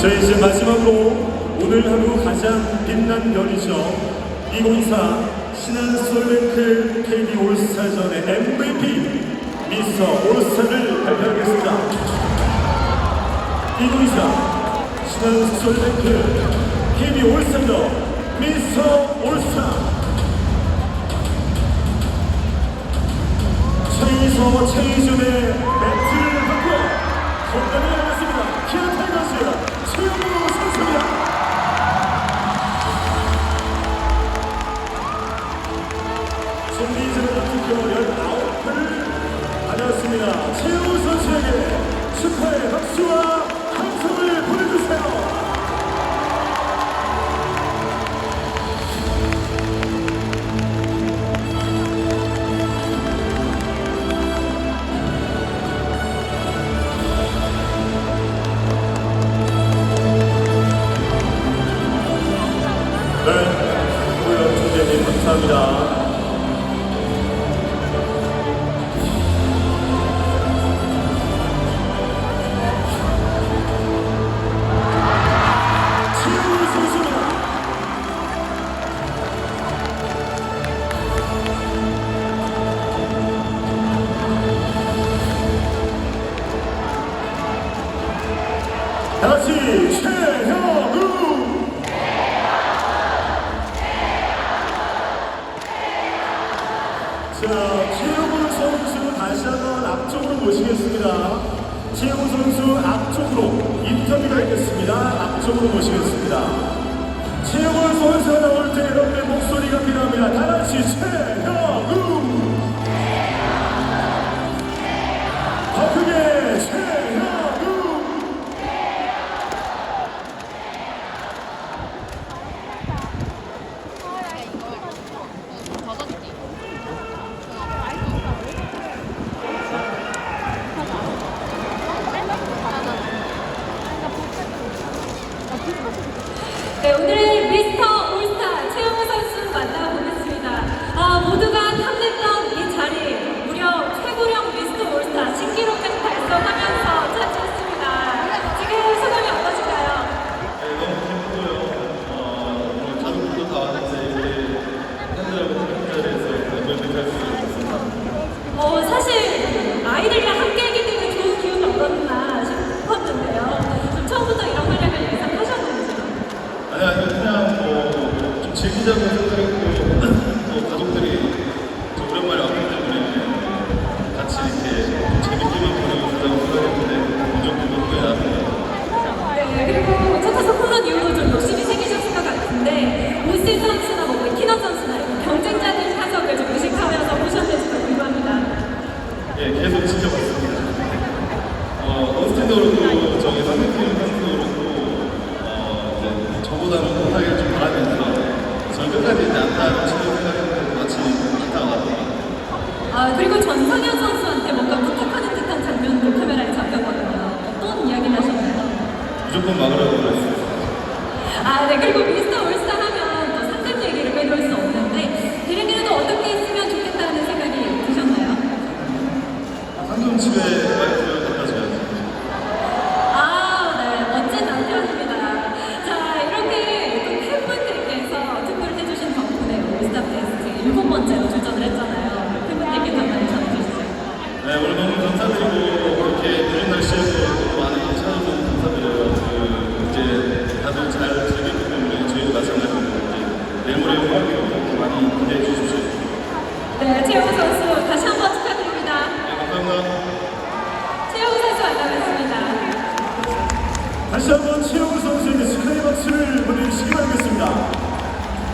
저희 이제 마지막으로 오늘 하루 가장 빛난 별이죠. 2024 신한 솔뱅크 KB 올스타전의 MVP 미스터 올스타를 발표하겠습니다. 2024 신한 솔뱅크 KB 올스타전 미스터 올스타 최이서 최이 19표를 받았습니다. 최영우 선수에게 축하의 박수와 함성을 보내주세요. 네, 고영 총재님 감사합니다. 다 같이 최형우 자, 최영우 선수 다시 한번 앞쪽으로 모시겠습니다. 최영우 선수 앞쪽으로 인터뷰가 있겠습니다. 앞쪽으로 모시겠습니다. 최영우 선수가 나올 때 여러분의 목소리가 필요합니다. 다 같이 최영우! 네, 오늘 미 즐기자고 생각했고 또 가족들이 좀 오랜만에 왔기 때문에 같이 이렇게 좀 재밌게만 보내주자고 생각했는데 엄청 기쁘고요. 나중에 네, 그리고 첫 타석 홈런 이후로 좀 욕심이 생기셨을 것 같은데 오스틴 선수나 뭐 키너 선수나 이런 경쟁자들 타석을 좀 의식하면서 보셨는지 좀 궁금합니다. 예, 계속 지켜봤습니다. 어, 오스틴도 그렇고, 저기 상대팀 선수도 그렇고, 어, 이제 저보다는 못하기를 좀 바라면서, 저는 끝까지 이제 안타를 치는 생각했는데, 마치 안타가 나더라고요. 아 그리고 전상현 선수한테 뭔가 부탁하는 듯한 장면도 카메라에 잡혔거든요. 어떤 이야기를 하셨나요? 무조건 막으라고 그랬어요. 아 네, 그리고 미스터 올스타 하면 또 상금 얘기를 빼놓을 수 없는데 그래도 어떻게 했으면 좋겠다는 생각이 드셨나요? 상금 집에 와이프를 갖다 줘야지. 아, 네, 멋진 남편입니다. 자, 이렇게 또 팬분들께서 투표를 해주신 덕분에 올스타 페스트 일곱 번째로 출전을 했잖아요. 팬분들께 한마디 전해주시죠. 네, 오늘 너무 감사드리고, 이렇게 늦은 날씨에도 또 많은 분 찾아주셔서 감사드려요. 그, 이제 다들 잘 즐겼기 때문에 저희도 마찬가지로 이제 내일 모레 이렇게 많이 기대해 주십시오. 네, 최영우 선수 다시 한 번 축하드립니다. 네, 감사합니다. 최영우 선수 만나뵙습니다. 다시 한 번 최영우 선수에게 축하의 박수를 보내주시기 바라겠습니다.